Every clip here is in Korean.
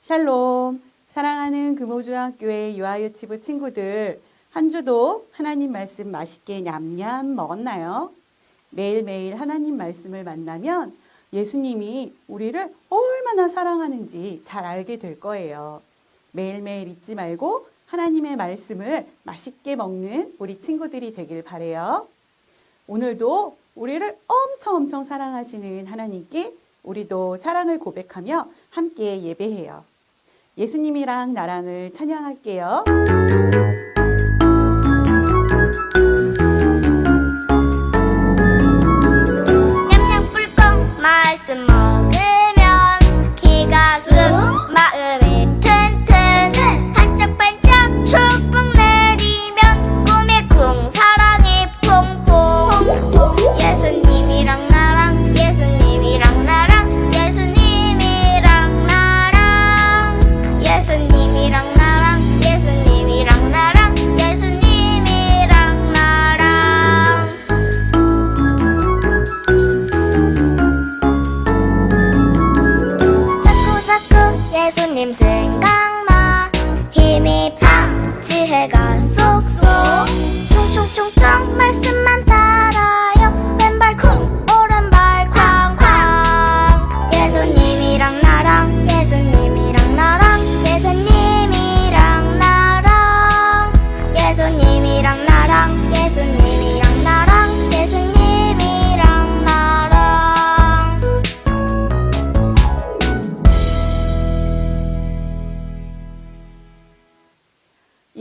샬롬. 사랑하는 금호중학교의 유아유치부 친구들, 한 주도 하나님 말씀 맛있게 냠냠 먹었나요? 매일매일 하나님 말씀을 만나면 예수님이 우리를 얼마나 사랑하는지 잘 알게 될 거예요. 매일매일 잊지 말고 하나님의 말씀을 맛있게 먹는 우리 친구들이 되길 바래요. 오늘도 우리를 엄청 엄청 사랑하시는 하나님께 우리도 사랑을 고백하며 함께 예배해요. 예수님이랑 나랑을 찬양할게요.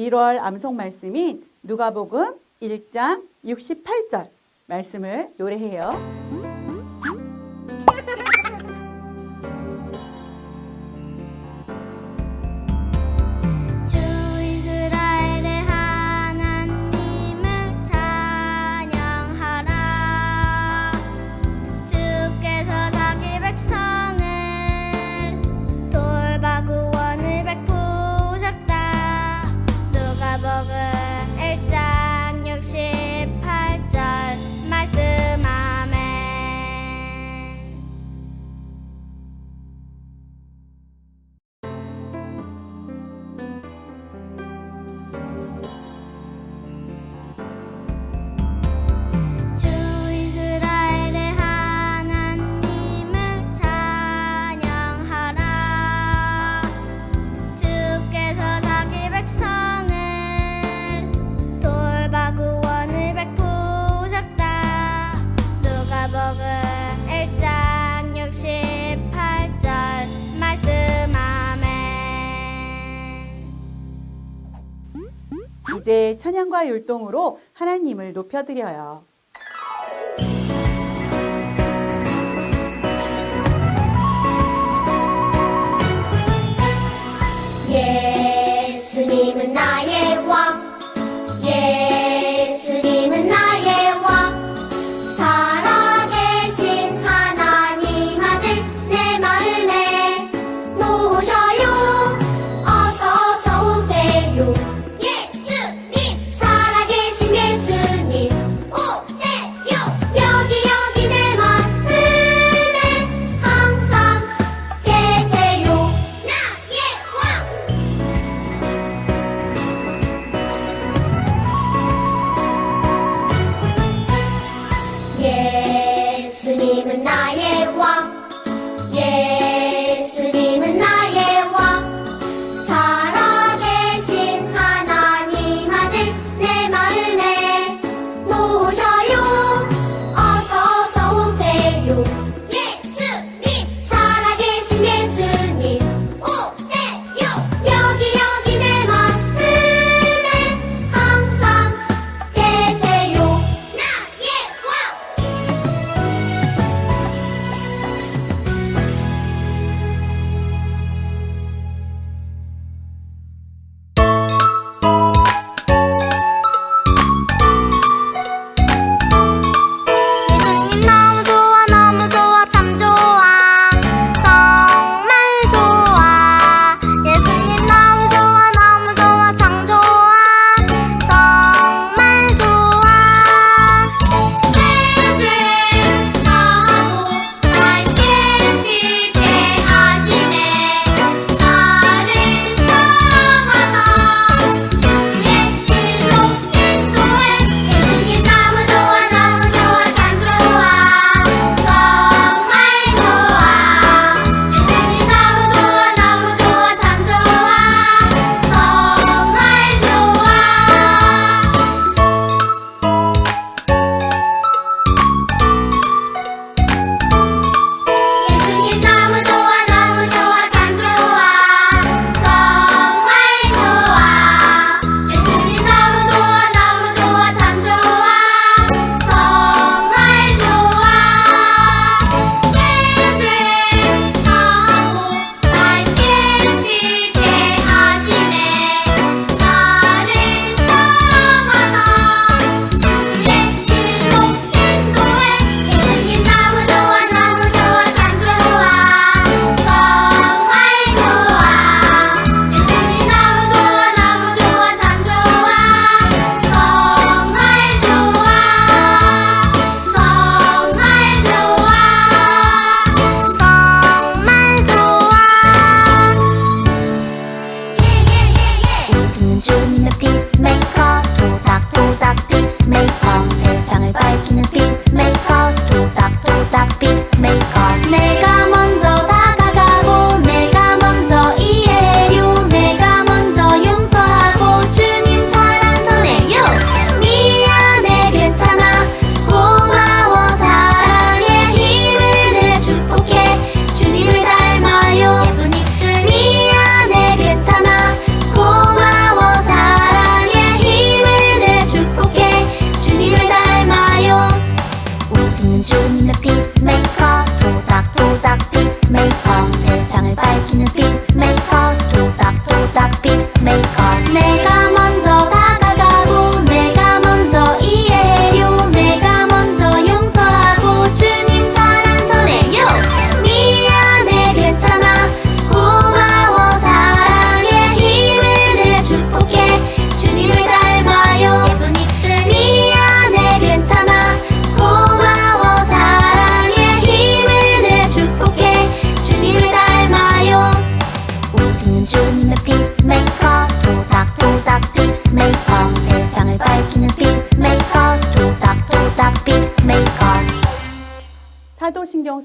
1월 암송 말씀인 누가복음 1장 68절 말씀을 노래해요. 찬양과 율동으로 하나님을 높여드려요.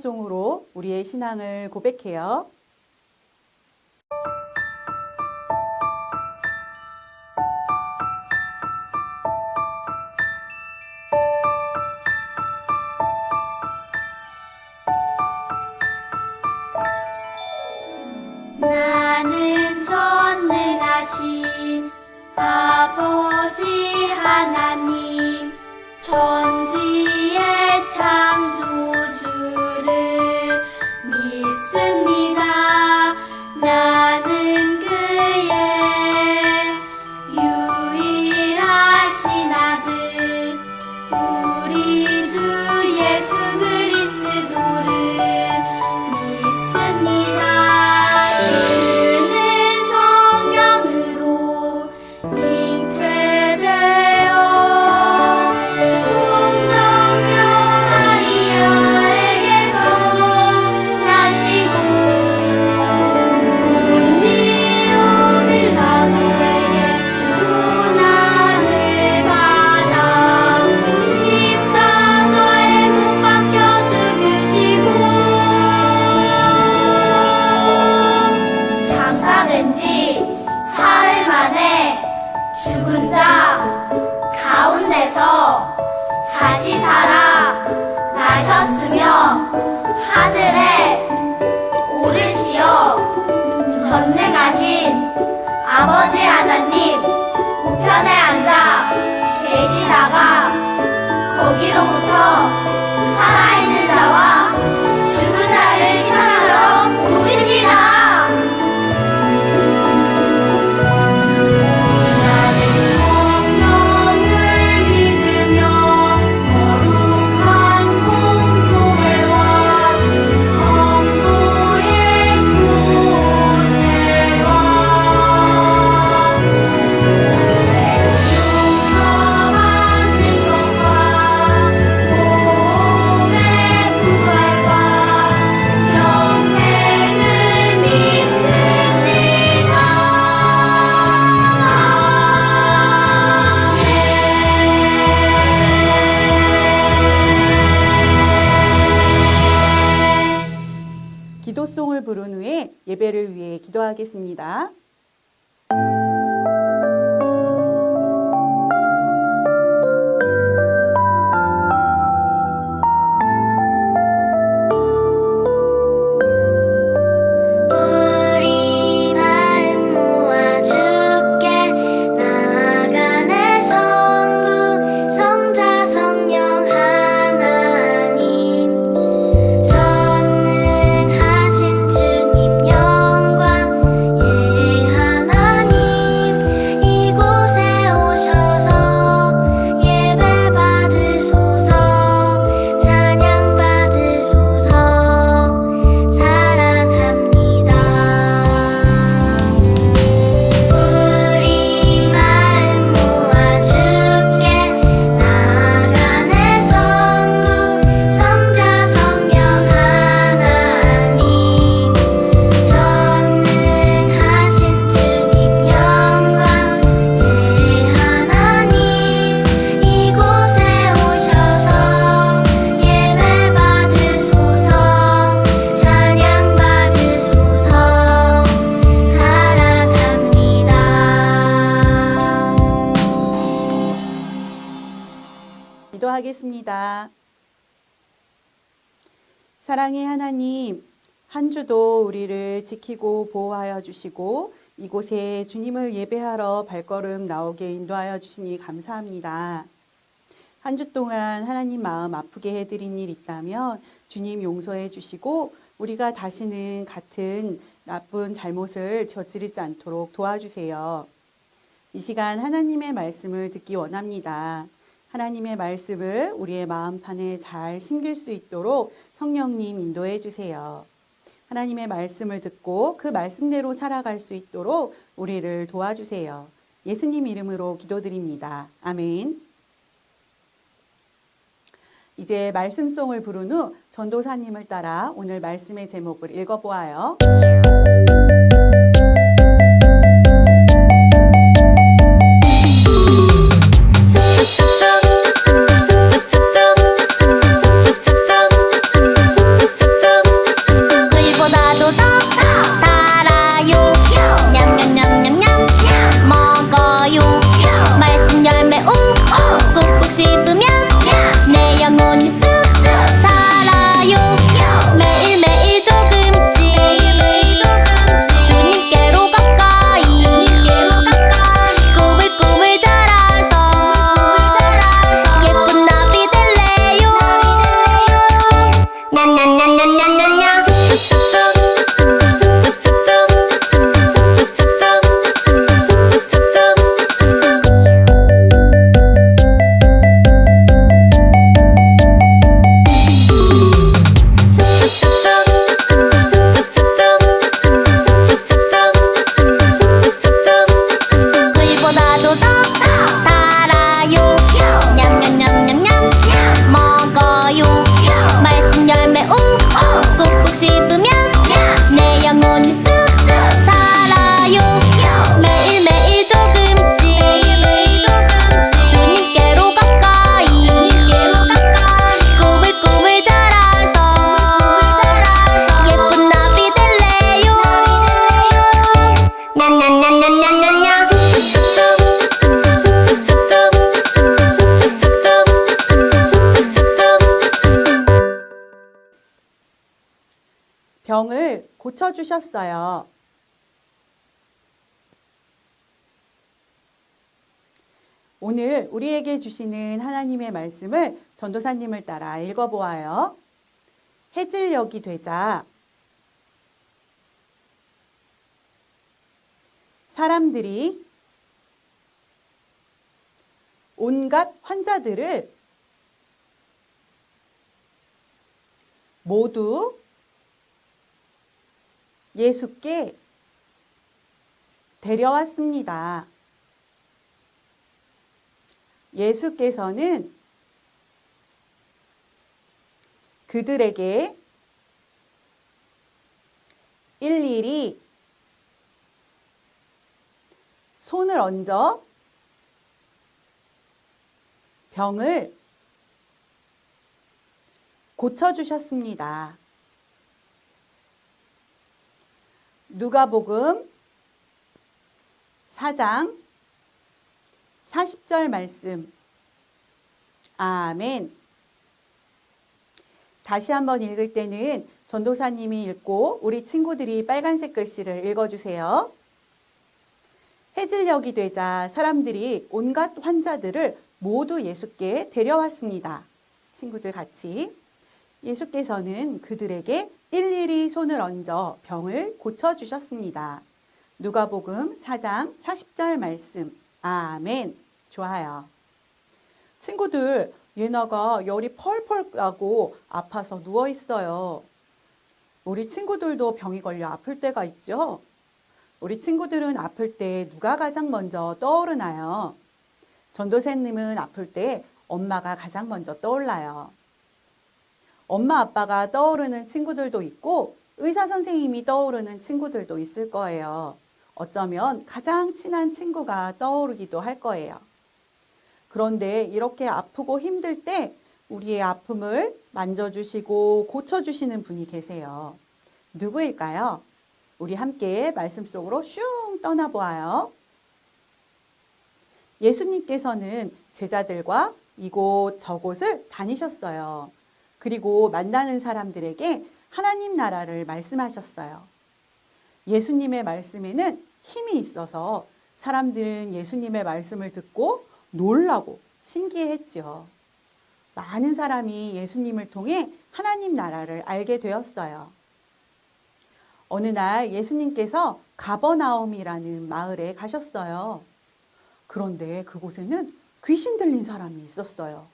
기도송으로 우리의 신앙을 고백해요. 나는 전능하신 아버지 하나님 천지 사랑의 하나님, 한 주도 우리를 지키고 보호하여 주시고 이곳에 주님을 예배하러 발걸음 나오게 인도하여 주시니 감사합니다. 한 주 동안 하나님 마음 아프게 해드린 일 있다면 주님 용서해 주시고 우리가 다시는 같은 나쁜 잘못을 저지르지 않도록 도와주세요. 이 시간 하나님의 말씀을 듣기 원합니다. 하나님의 말씀을 우리의 마음판에 잘 심길 수 있도록 성령님 인도해 주세요. 하나님의 말씀을 듣고 그 말씀대로 살아갈 수 있도록 우리를 도와주세요. 예수님 이름으로 기도드립니다. 아멘. 이제 말씀송을 부른 후 전도사님을 따라 오늘 말씀의 제목을 읽어보아요. 고쳐주셨어요. 오늘 우리에게 주시는 하나님의 말씀을 전도사님을 따라 읽어보아요. 해질녘이 되자 사람들이 온갖 환자들을 모두 예수께 데려왔습니다. 예수께서는 그들에게 일일이 손을 얹어 병을 고쳐주셨습니다. 누가복음 4장 40절 말씀. 아멘. 다시 한번 읽을 때는 전도사님이 읽고 우리 친구들이 빨간색 글씨를 읽어주세요. 해질녘이 되자 사람들이 온갖 환자들을 모두 예수께 데려왔습니다. 친구들 같이. 예수께서는 그들에게 일일이 손을 얹어 병을 고쳐주셨습니다. 누가복음 4장 40절 말씀. 아멘. 좋아요. 친구들, 예나가 열이 펄펄 나고 아파서 누워 있어요. 우리 친구들도 병이 걸려 아플 때가 있죠? 우리 친구들은 아플 때 누가 가장 먼저 떠오르나요? 전도사님은 아플 때 엄마가 가장 먼저 떠올라요. 엄마 아빠가 떠오르는 친구들도 있고 의사 선생님이 떠오르는 친구들도 있을 거예요. 어쩌면 가장 친한 친구가 떠오르기도 할 거예요. 그런데 이렇게 아프고 힘들 때 우리의 아픔을 만져주시고 고쳐주시는 분이 계세요. 누구일까요? 우리 함께 말씀 속으로 슝 떠나보아요. 예수님께서는 제자들과 이곳 저곳을 다니셨어요. 그리고 만나는 사람들에게 하나님 나라를 말씀하셨어요. 예수님의 말씀에는 힘이 있어서 사람들은 예수님의 말씀을 듣고 놀라고 신기해했죠. 많은 사람이 예수님을 통해 하나님 나라를 알게 되었어요. 어느 날 예수님께서 가버나움이라는 마을에 가셨어요. 그런데 그곳에는 귀신 들린 사람이 있었어요.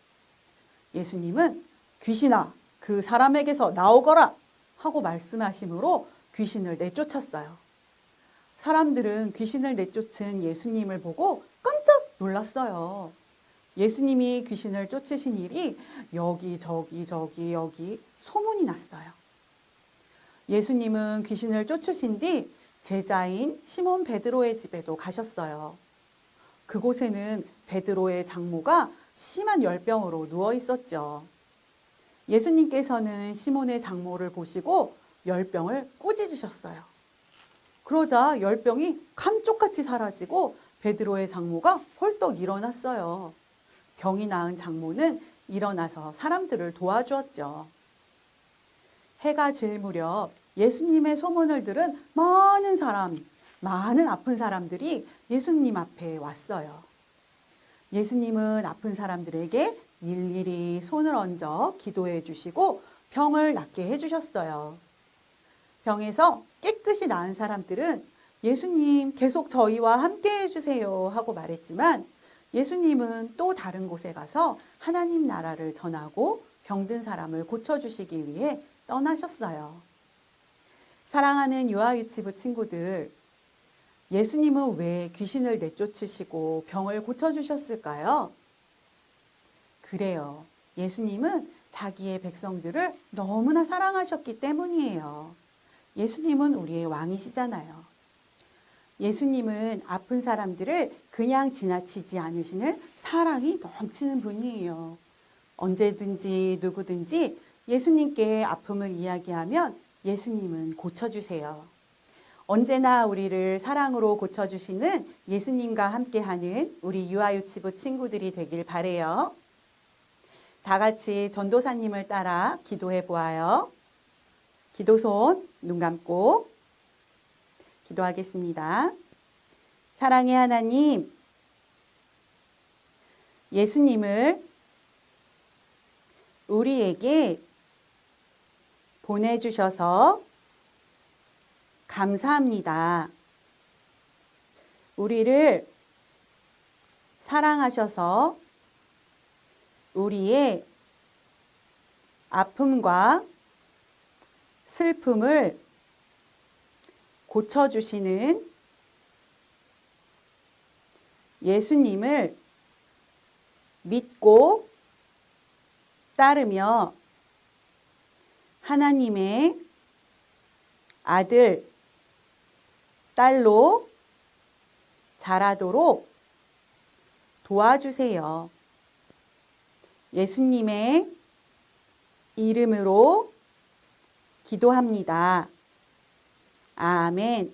예수님은 귀신아, 그 사람에게서 나오거라! 하고 말씀하심으로 귀신을 내쫓았어요. 사람들은 귀신을 내쫓은 예수님을 보고 깜짝 놀랐어요. 예수님이 귀신을 쫓으신 일이 여기, 저기, 저기, 여기 소문이 났어요. 예수님은 귀신을 쫓으신 뒤 제자인 시몬 베드로의 집에도 가셨어요. 그곳에는 베드로의 장모가 심한 열병으로 누워 있었죠. 예수님께서는 시몬의 장모를 보시고 열병을 꾸짖으셨어요. 그러자 열병이 감쪽같이 사라지고 베드로의 장모가 헐떡 일어났어요. 병이 나은 장모는 일어나서 사람들을 도와주었죠. 해가 질 무렵 예수님의 소문을 들은 많은 사람, 많은 아픈 사람들이 예수님 앞에 왔어요. 예수님은 아픈 사람들에게 일일이 손을 얹어 기도해 주시고 병을 낫게 해 주셨어요. 병에서 깨끗이 나은 사람들은 예수님 계속 저희와 함께 해주세요 하고 말했지만 예수님은 또 다른 곳에 가서 하나님 나라를 전하고 병든 사람을 고쳐주시기 위해 떠나셨어요. 사랑하는 유아유치부 친구들, 예수님은 왜 귀신을 내쫓으시고 병을 고쳐주셨을까요? 그래요. 예수님은 자기의 백성들을 너무나 사랑하셨기 때문이에요. 예수님은 우리의 왕이시잖아요. 예수님은 아픈 사람들을 그냥 지나치지 않으시는 사랑이 넘치는 분이에요. 언제든지 누구든지 예수님께 아픔을 이야기하면 예수님은 고쳐주세요. 언제나 우리를 사랑으로 고쳐주시는 예수님과 함께하는 우리 유아유치부 친구들이 되길 바래요. 다 같이 전도사님을 따라 기도해 보아요. 기도손 눈 감고 기도하겠습니다. 사랑의 하나님, 예수님을 우리에게 보내주셔서 감사합니다. 우리를 사랑하셔서 우리의 아픔과 슬픔을 고쳐주시는 예수님을 믿고 따르며 하나님의 아들, 딸로 자라도록 도와주세요. 예수님의 이름으로 기도합니다. 아멘.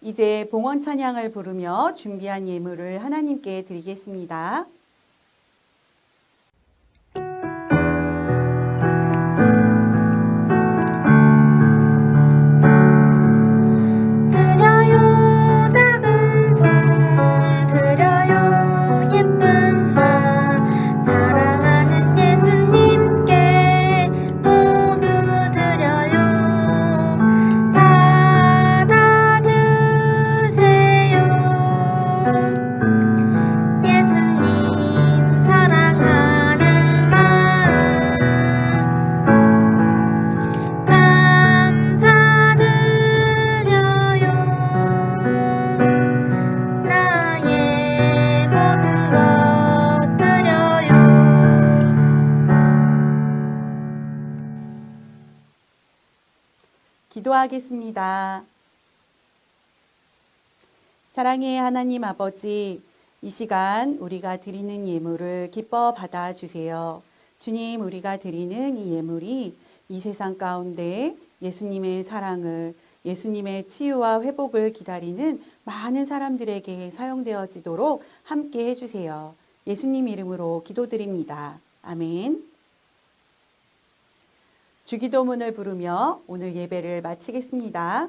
이제 봉헌 찬양을 부르며 준비한 예물을 하나님께 드리겠습니다. 기도하겠습니다. 사랑의 하나님 아버지, 이 시간 우리가 드리는 예물을 기뻐 받아 주세요. 주님, 우리가 드리는 이 예물이 이 세상 가운데 예수님의 사랑을, 예수님의 치유와 회복을 기다리는 많은 사람들에게 사용되어지도록 함께 해주세요. 예수님 이름으로 기도드립니다. 아멘. 주기도문을 부르며 오늘 예배를 마치겠습니다.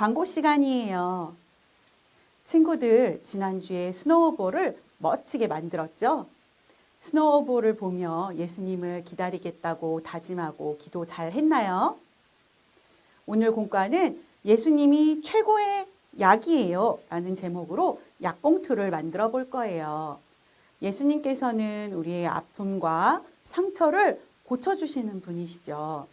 광고 시간이에요. 친구들, 지난주에 스노우볼을 멋지게 만들었죠? 스노우볼을 보며 예수님을 기다리겠다고 다짐하고 기도 잘 했나요? 오늘 공과는 예수님이 최고의 약이에요. 라는 제목으로 약봉투를 만들어 볼 거예요. 예수님께서는 우리의 아픔과 상처를 고쳐주시는 분이시죠.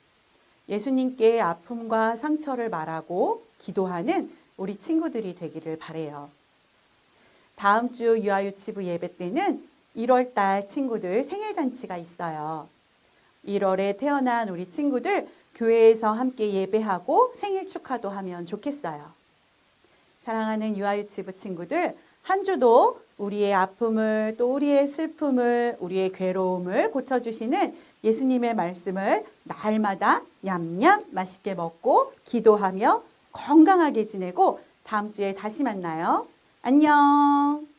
예수님께 아픔과 상처를 말하고 기도하는 우리 친구들이 되기를 바래요. 다음 주 유아유치부 예배 때는 1월 달 친구들 생일 잔치가 있어요. 1월에 태어난 우리 친구들 교회에서 함께 예배하고 생일 축하도 하면 좋겠어요. 사랑하는 유아유치부 친구들, 한 주도 우리의 아픔을 또 우리의 슬픔을 우리의 괴로움을 고쳐주시는 예수님의 말씀을 날마다 냠냠 맛있게 먹고 기도하며 건강하게 지내고 다음 주에 다시 만나요. 안녕.